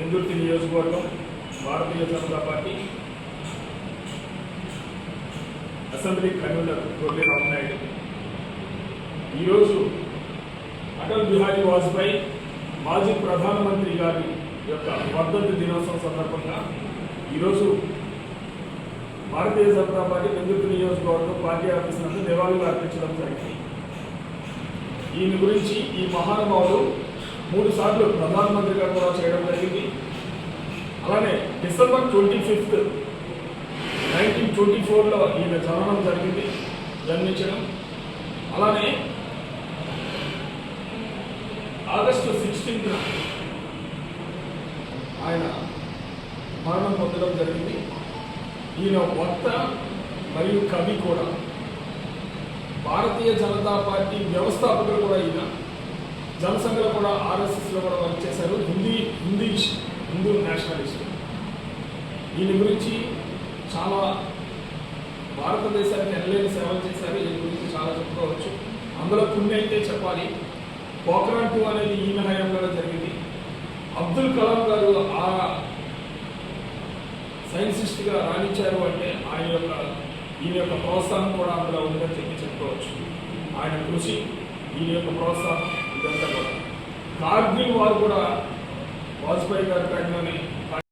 పెందుర్తి నియోజకవర్గం Bharatiya Janata party assembly convener Goddi Ramanaidu. ఈరోజు అటల్ బిహారీ వాజ్పేయి మాజీ ప్రధానమంత్రి గారి యొక్క వర్ధంతి దినోత్సవం సందర్భంగా ఈరోజు భారతీయ జనతా పార్టీ పెందుర్తి నియోజకవర్గం పార్టీ ఆఫీస్ నందు నివాళులు అర్పించడం జరిగింది. ఈయన గురించి ఈ మహానుభావుడు మూడు సార్లు ప్రధానమంత్రిగా కూడా చేయడం జరిగింది. అలానే December twenty fifth nineteen twenty ఫోర్లో ఈయన జననం జరిగింది జన్మించడం. అలానే ఆగస్టు సిక్స్టీన్త్ ఆయన మరణం పొందడం జరిగింది. ఈయన వక్త మరియు కవి కూడా. భారతీయ జనతా పార్టీ వ్యవస్థాపకులు కూడా ఈయన. జనసంఘలో కూడా ఆర్ఎస్ఎస్లో కూడా వర్క్ చేశారు. హిందీ హిందీ హిందూ నేషనలిస్ట్ వీళ్ళ గురించి చాలా భారతదేశానికి ఎనలేని సేవలు చేశారు. ఈయన గురించి చాలా చెప్పుకోవచ్చు. అందులో కొన్ని అయితే చెప్పాలి. పోఖరాన్ టూ అనేది ఈయన హయాంలో జరిగింది. అబ్దుల్ కలాం గారు ఆ సైన్సిస్ట్గా రాణించారు అంటే ఆయన యొక్క ఈయన యొక్క ప్రోత్సాహం కూడా అందులో ఉందని చెప్పి చెప్పుకోవచ్చు. ఆయన కృషి ఈయన యొక్క ప్రోత్సాహం. ఇదంతా కూడా కార్గిల్ వారు కూడా వాజ్పేయి గారి టైంలోనే